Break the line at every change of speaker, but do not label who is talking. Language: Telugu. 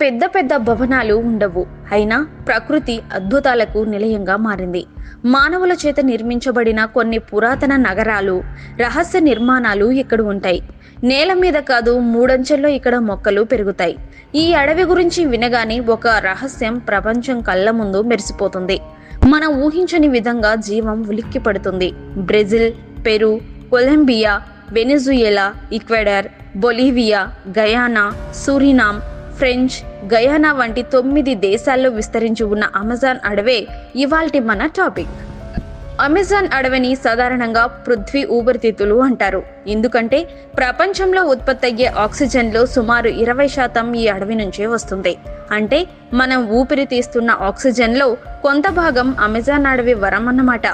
పెద్ద పెద్ద భవనాలు ఉండవు. అయినా ప్రకృతి అద్భుతాలకు నిలయంగా మారింది. మానవుల చేత నిర్మించబడిన కొన్ని పురాతన నగరాలు రహస్య నిర్మాణాలు ఇక్కడ ఉంటాయి. నేల మీద కాదు మూడంచెల్లో ఇక్కడ మొక్కలు పెరుగుతాయి. ఈ అడవి గురించి వినగానే ఒక రహస్యం ప్రపంచం కళ్ళ ముందు మెరిసిపోతుంది. మనం ఊహించని విధంగా జీవం ఉలిక్కి పడుతుంది Brazil Peru Colombia Venezuela Ecuador Bolivia Guyana Suriname French Guiana వంటి తొమ్మిది దేశాల్లో విస్తరించి ఉన్న అమెజాన్ అడవే ఇవాల్టి మన టాపిక్. అమెజాన్ అడవిని సాధారణంగా పృథ్వీ ఊపిరితిత్తులు అంటారు. ఎందుకంటే ప్రపంచంలో ఉత్పత్తి అయ్యే ఆక్సిజన్లో సుమారు ఇరవై శాతం ఈ అడవి నుంచే వస్తుంది. అంటే మనం ఊపిరి తీస్తున్న ఆక్సిజన్లో కొంత భాగం అమెజాన్ అడవి వరం అన్నమాట